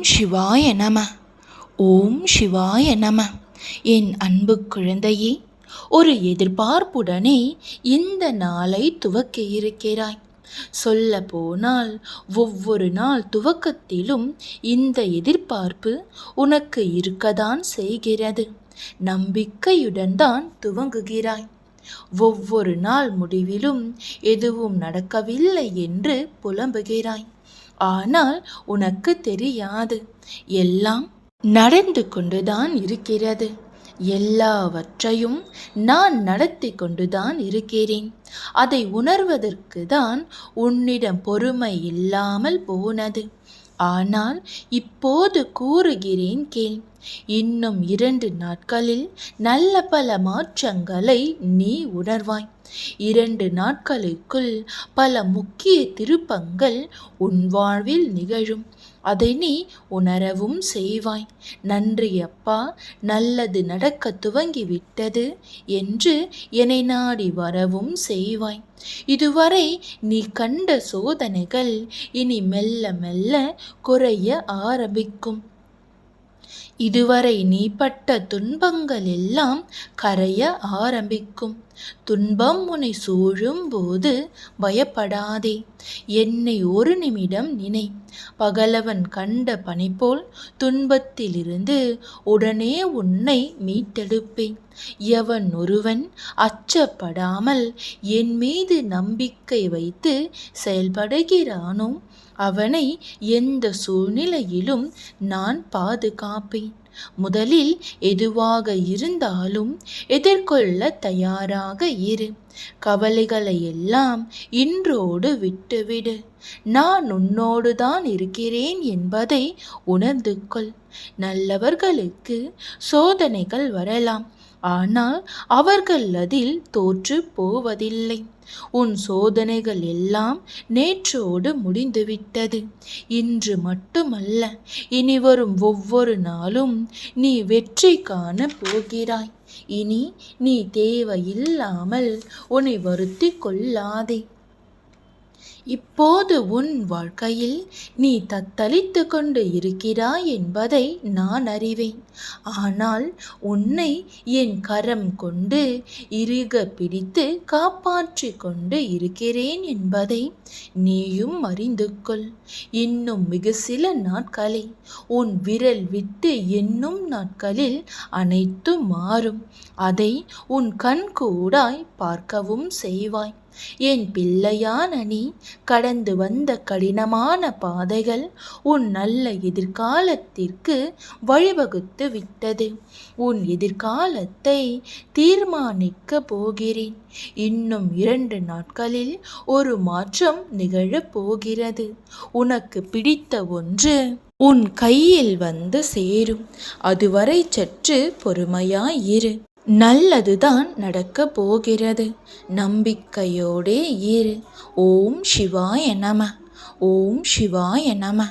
ஓம் சிவாய நம. ஓம் சிவாய நம. என் அன்பு குழந்தையே ஒரு எதிர்பார்ப்புடனே இந்த நாளை துவக்க இருக்கிறாய். சொல்ல போனால் ஒவ்வொரு நாள் துவக்கத்திலும் இந்த எதிர்பார்ப்பு உனக்கு இருக்கதான் செய்கிறது. நம்பிக்கையுடன் தான் துவங்குகிறாய். ஒவ்வொரு நாள் முடிவிலும் எதுவும் நடக்கவில்லை என்று புலம்புகிறாய். ஆனால் உனக்கு தெரியாது. எல்லாம் நடந்து கொண்டுதான் இருக்கிறது. எல்லாவற்றையும் நான் நடத்தி கொண்டுதான் இருக்கிறேன். அதை உணர்வதற்கு தான் உன்னிடம் பொறுமை இல்லாமல் போனது. ஆனால் இப்போது கூறுகிறேன் கேள். இன்னும் இரண்டு நாட்களில் நல்ல பல மாற்றங்களை நீ உணர்வாய். இரண்டு நாட்களுக்குள் பல முக்கிய திருப்பங்கள் உன் வாழ்வில் நிகழும். அதை நீ உணரவும் செய்வாய். நன்றி அப்பா. நல்லது நடக்க துவங்கிவிட்டது என்று என்னை நாடி வரவும் செய்வாய். இதுவரை நீ கண்ட சோதனைகள் இனி மெல்ல மெல்ல குறைய ஆரம்பிக்கும். இதுவரை நீ பட்ட துன்பங்கள் எல்லாம் கரைய ஆரம்பிக்கும். துன்பம் உன்னை சூழும் போது பயப்படாதே. என்னை ஒரு நிமிடம் நினை. பகலவன் கண்ட பனி போல் துன்பத்திலிருந்து உடனே உன்னை மீட்டெடுப்பேன். எவன் ஒருவன் அச்சப்படாமல் என் மீது நம்பிக்கை வைத்து செயல்படுகிறானோ அவனை எந்த சூழ்நிலையிலும் நான் பாதுகாப்பேன். முதலில் எதுவாக இருந்தாலும் எதிர்கொள்ள தயாராக இரு. கவலைகளை எல்லாம் இன்றோடு விட்டுவிடு. நான் உன்னோடு தான் இருக்கிறேன் என்பதை உணர்ந்து கொள். நல்லவர்களுக்கு சோதனைகள் வரலாம். ஆனால் அவர்கள் அதில் தோற்று போவதில்லை. உன் சோதனைகள் எல்லாம் நேற்றோடு முடிந்துவிட்டது. இன்று மட்டுமல்ல இனி வரும் ஒவ்வொரு நாளும் நீ வெற்றி காண போகிறாய். இனி நீ தேவையில்லாமல் உன்னை வருத்தி கொள்ளாதே. இப்போது உன் வாழ்க்கையில் நீ தத்தளித்து கொண்டு இருக்கிறாய் என்பதை நான் அறிவேன். ஆனால் உன்னை என் கரம் கொண்டு இறுக பிடித்து காப்பாற்றி கொண்டு இருக்கிறேன் என்பதை நீயும் அறிந்து கொள். இன்னும் மிக சில நாட்களை உன் விரல் விட்டு என்னும் நாட்களில் அனைத்தும் மாறும். அதை உன் கண் கூடாய் பார்க்கவும் செய்வாய். என் பிள்ளையான நீ கடந்து வந்த கடினமான பாதைகள் உன் நல்ல எதிர்காலத்திற்கு வழிவகுத்து விட்டது. உன் எதிர்காலத்தை தீர்மானிக்க போகிறேன். இன்னும் இரண்டு நாட்களில் ஒரு மாற்றம் நிகழப் போகிறது. உனக்கு பிடித்த ஒன்று உன் கையில் வந்து சேரும். அதுவரை சற்று பொறுமையாயிரு நல்லதுதான் நடக்க போகிறது. நம்பிக்கையோடே இரு. ஓம் சிவாய நம. ஓம் சிவாய நம.